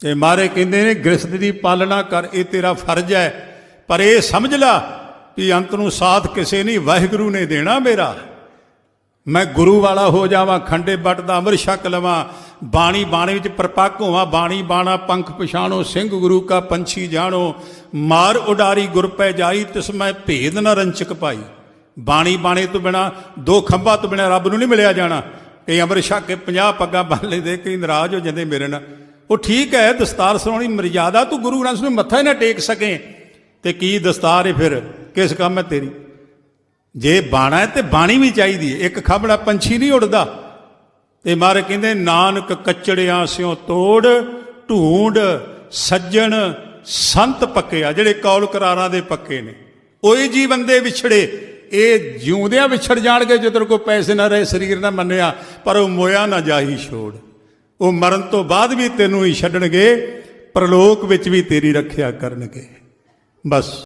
ਤੇ ਮਾਰੇ ਕਹਿੰਦੇ ਨੇ, ਗ੍ਰਸਥ ਦੀ ਪਾਲਣਾ ਕਰ, ਇਹ ਤੇਰਾ ਫਰਜ਼ ਹੈ। ਪਰ ਇਹ ਸਮਝ ਲੈ ਵੀ ਅੰਤ ਨੂੰ ਸਾਥ ਕਿਸੇ ਨਹੀਂ, ਵਾਹਿਗੁਰੂ ਨੇ ਦੇਣਾ ਮੇਰਾ। ਮੈਂ ਗੁਰੂ ਵਾਲਾ ਹੋ ਜਾਵਾਂ, ਖੰਡੇ ਬੱਟ ਦਾ ਅੰਮ੍ਰਿਤ ਛਕ ਲਵਾਂ, ਬਾਣੀ ਬਾਣੀ ਵਿੱਚ ਪ੍ਰਪੱਕ ਹੋਵਾਂ, ਬਾਣੀ ਬਾਣਾ, ਪੰਖ ਪਛਾਣੋ, ਸਿੰਘ ਗੁਰੂ ਕਾ ਪੰਛੀ ਜਾਣੋ, ਮਾਰ ਉਡਾਰੀ ਗੁਰ ਪੈ ਜਾਈ, ਤਿਸ ਮੈਂ ਭੇਦ ਨ ਰੰਚਕ ਪਾਈ। ਬਾਣੀ ਬਾਣੇ ਤੋਂ ਬਿਨਾ, ਦੋ ਖੰਭਾਂ ਤੋਂ ਬਿਨਾ ਰੱਬ ਨੂੰ ਨਹੀਂ ਮਿਲਿਆ ਜਾਣਾ। ਕਈ ਅੰਮ੍ਰਿਤ ਛਕ ਕੇ 50 ਪੱਗਾਂ ਬੰਨ ਲੈਂਦੇ, ਕਈ ਨਾਰਾਜ਼ ਹੋ ਜਾਂਦੇ ਮੇਰੇ ਨਾਲ। ਉਹ ਠੀਕ ਹੈ, ਦਸਤਾਰ ਸਰਾਉਣੀ ਮਰਜ਼ਾਦਾ ਤੂੰ ਗੁਰੂ ਗ੍ਰੰਥ ਸਾਹਿਬ ਨੂੰ ਮੱਥਾ ਹੀ ਨਾ ਟੇਕ ਸਕੇ। ਤੇ ਕੀ ਦਸਤਾਰ ਹੈ ਫਿਰ? ਕਿਸ ਕੰਮ ਹੈ ਤੇਰੀ? ਜੇ ਬਾਣਾ ਹੈ ਤੇ ਬਾਣੀ ਵੀ ਚਾਹੀਦੀ ਹੈ ਇੱਕ ਖਬੜਾ ਪੰਛੀ ਨਹੀਂ ਉੜਦਾ ਤੇ ਮਾਰੇ ਕਹਿੰਦੇ, ਨਾਨਕ ਕੱਚੜਿਆਂ ਸਿਓ ਤੋੜ, ਢੂੰਡ, ਸੱਜਣ, ਸੰਤ ਪੱਕੇ ਆ ਜਿਹੜੇ ਕੌਲ ਕਰਾਰਾਂ ਦੇ ਪੱਕੇ ਨੇ। ਉਹੀ ਜੀ ਬੰਦੇ ਵਿਛੜੇ। ਇਹ ਜਿਉਂਦਿਆਂ ਵਿਛੜ ਜਾਣਗੇ ਜਦੋਂ ਕੋਈ ਪੈਸੇ ਨਾ ਰਹੇ, ਸਰੀਰ ਨਾ ਮੰਨਿਆ, ਪਰ ਉਹ ਮੋਇਆ ਨਾ ਜਾਹੀ ਛੋੜ। ਉਹ ਮਰਨ ਤੋਂ ਬਾਅਦ ਵੀ ਤੈਨੂੰ ਹੀ ਛੱਡਣਗੇ, ਪ੍ਰਲੋਕ ਵਿੱਚ ਵੀ ਤੇਰੀ ਰੱਖਿਆ ਕਰਨਗੇ। ਬਸ।